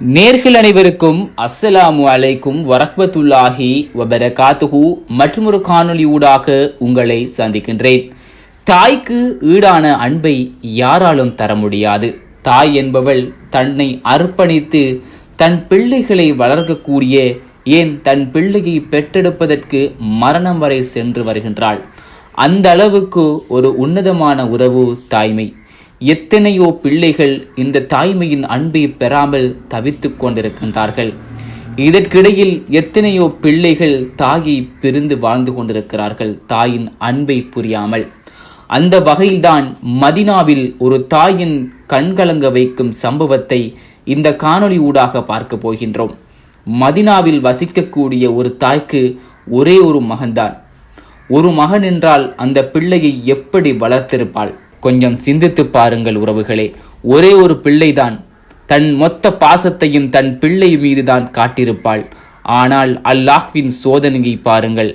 நேர்கள் அனைவருக்கும் அஸ்ஸலாமு அலைக்கும் வரஹ்மத்துல்லாஹி வபரகாத்துஹு மற்றொரு காணொளி ஊடாக உங்களை சந்திக்கின்றேன். தாய்க்கு ஈடான அன்பை யாராலும் தர முடியாது. தாய் என்பவள் தன்னை அர்ப்பணித்து தன் பிள்ளைகளை வளர்க்கக்கூடிய ஏன் தன் பிள்ளையை பெற்றெடுப்பதற்கு மரணம் வரை சென்று வருகின்றாள். அந்த அளவுக்கு ஒரு உன்னதமான உறவு தாய்மை. எத்தனையோ பிள்ளைகள் இந்த தாய்மையின் அன்பை பெறாமல் தவித்துக் கொண்டிருக்கின்றார்கள். இதற்கிடையில் எத்தனையோ பிள்ளைகள் தாயை பிரிந்து வாழ்ந்து கொண்டிருக்கிறார்கள் தாயின் அன்பை புரியாமல். அந்த வகையில்தான் மதினாவில் ஒரு தாயின் கண்கலங்க வைக்கும் சம்பவத்தை இந்த காணொளி ஊடாக பார்க்க போகின்றோம். மதினாவில் வசிக்கக்கூடிய ஒரு தாய்க்கு ஒரே ஒரு மகன்தான். ஒரு மகன் என்றால் அந்த பிள்ளையை எப்படி வளர்த்திருப்பாள்? கொஞ்சம் சிந்தித்து பாருங்கள் உறவுகளே. ஒரே ஒரு பிள்ளைதான் தன் மொத்த பாசத்தையும் தன் பிள்ளை மீதுதான் காட்டியிருப்பாள். ஆனால் அல்லாஹ்வின் சோதனையை பாருங்கள்.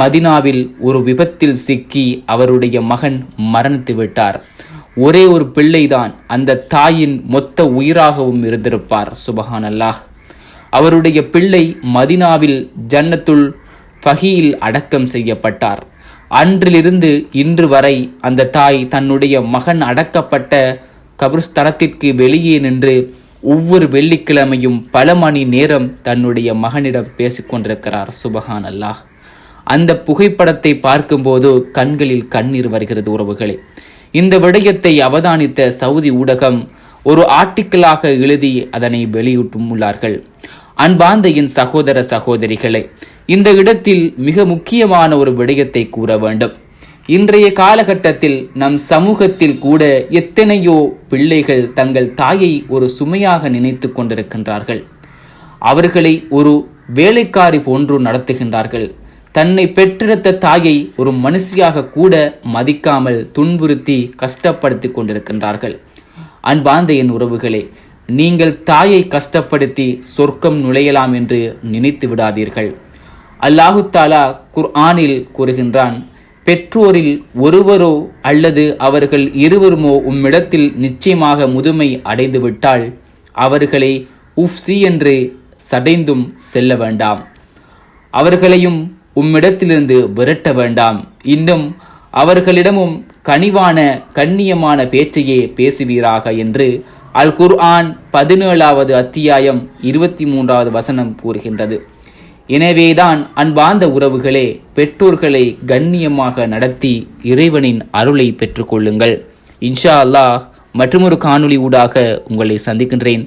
மதினாவில் ஒரு விபத்தில் சிக்கி அவருடைய மகன் மரணித்து விட்டார். ஒரே ஒரு பிள்ளைதான் அந்த தாயின் மொத்த உயிராகவும் இருந்திருப்பார். சுபஹான் அல்லாஹ் அவருடைய பிள்ளை மதினாவில் ஜன்னத்துல் ஃபஹீல் அடக்கம் செய்யப்பட்டார். அன்றிலிருந்து இன்று வரை அந்த தாய் தன்னுடைய மகன் அடக்கப்பட்ட கபிர்ஸ்தலத்திற்கு வெளியே நின்று ஒவ்வொரு வெள்ளிக்கிழமையும் பல மணி நேரம் தன்னுடைய மகனிடம் பேசிக்கொண்டிருக்கிறார். சுபஹான் அல்லாஹ் அந்த புகைப்படத்தை பார்க்கும்போது கண்களில் கண்ணீர் வருகிறது உறவுகளே. இந்த விடயத்தை அவதானித்த சவுதி ஊடகம் ஒரு ஆர்டிக்கிளாக எழுதி அதனை வெளியிட்டும் உள்ளார்கள் அன்பாந்த என் சகோதர சகோதரிகளை இந்த இடத்தில் மிக முக்கியமான ஒரு விடயத்தை கூற வேண்டும். இன்றைய காலகட்டத்தில் நம் சமூகத்தில் கூட எத்தனையோ பிள்ளைகள் தங்கள் தாயை ஒரு சுமையாக நினைத்து கொண்டிருக்கின்றார்கள். அவர்களை ஒரு வேலைக்காரி போன்று நடத்துகின்றார்கள். தன்னை பெற்றெடுத்த தாயை ஒரு மனுஷியாக கூட மதிக்காமல் துன்புறுத்தி கஷ்டப்படுத்தி கொண்டிருக்கின்றார்கள். அன்பாந்த என் உறவுகளே நீங்கள் தாயை கஷ்டப்படுத்தி சொர்க்கம் நுழையலாம் என்று நினைத்து விடாதீர்கள். அல்லாஹு தாலா குர்ஆனில் கூறுகின்றான் பெற்றோரில் ஒருவரோ அல்லது அவர்கள் இருவருமோ உம்மிடத்தில் நிச்சயமாக முதுமை அடைந்துவிட்டால் அவர்களை உஃப்சி என்று சடைந்தும் செல்ல வேண்டாம். அவர்களையும் உம்மிடத்திலிருந்து விரட்ட வேண்டாம். இன்னும் அவர்களிடமும் கனிவான கண்ணியமான பேச்சையே பேசுவீராக என்று அல் குர்ஆன் பதினேழாவது அத்தியாயம் இருபத்தி மூன்றாவது வசனம் கூறுகின்றது. எனவேதான் அன்பார்ந்த உறவுகளே பெற்றோர்களை கண்ணியமாக நடத்தி இறைவனின் அருளை பெற்றுக்கொள்ளுங்கள். இன்ஷா அல்லாஹ் மற்றொரு காணொளி ஊடாக உங்களை சந்திக்கின்றேன்.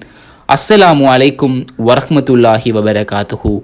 அஸ்ஸலாமு அலைக்கும் வரஹ்மத்துல்லாஹி வபரகாத்துஹூ.